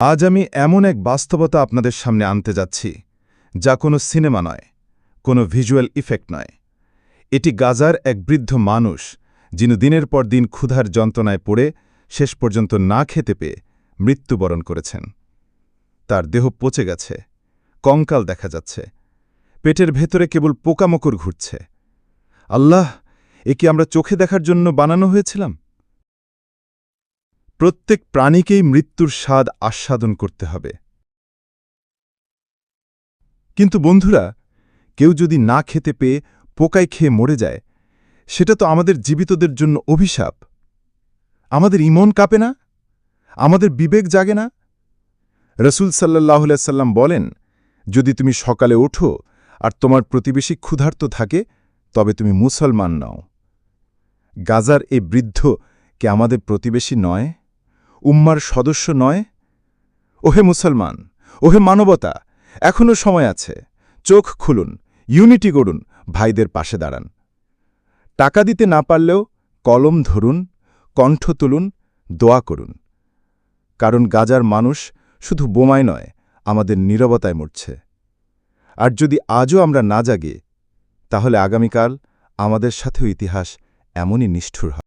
আজ আমি এমন এক বাস্তবতা আপনাদের সামনে আনতে যাচ্ছি, যা কোনো সিনেমা নয়, কোনো ভিজুয়াল ইফেক্ট নয়। এটি গাজার এক বৃদ্ধ মানুষ, যিনি দিনের পর দিন ক্ষুধার যন্ত্রণায় পড়ে, শেষ পর্যন্ত না খেতে পেয়ে মৃত্যুবরণ করেছেন। তার দেহ পচে গেছে, কঙ্কাল দেখা যাচ্ছে, পেটের ভেতরে কেবল পোকামকর ঘুরছে। আল্লাহ, এ কি আমরা চোখে দেখার জন্য বানানো হয়েছিলাম? প্রত্যেক প্রাণীকেই মৃত্যুর স্বাদ আস্বাদন করতে হবে। কিন্তু বন্ধুরা, কেউ যদি না খেতে পেয়ে পোকায় খেয়ে মরে যায়, সেটা তো আমাদের জীবিতদের জন্য অভিশাপ। আমাদের ইমন কাঁপে না? আমাদের বিবেক জাগে না? রসুল সাল্লাহ সাল্লাম বলেন, যদি তুমি সকালে ওঠো আর তোমার প্রতিবেশী ক্ষুধার্ত থাকে, তবে তুমি মুসলমান নও। গাজার এই বৃদ্ধ কে আমাদের প্রতিবেশী নয়? উম্মার সদস্য নয়? ওহে মুসলমান, ওহে মানবতা এখনও সময় আছে। চোখ খুলুন, ইউনিটি গড়ুন, ভাইদের পাশে দাঁড়ান। টাকা দিতে না পারলেও কলম ধরুন, কণ্ঠ তুলুন, দোয়া করুন। কারণ গাজার মানুষ শুধু বোমায় নয়, আমাদের নীরবতায় মরছে। আর যদি আজও আমরা না জাগে, তাহলে আগামীকাল আমাদের সাথেও ইতিহাস এমনই নিষ্ঠুর হবে।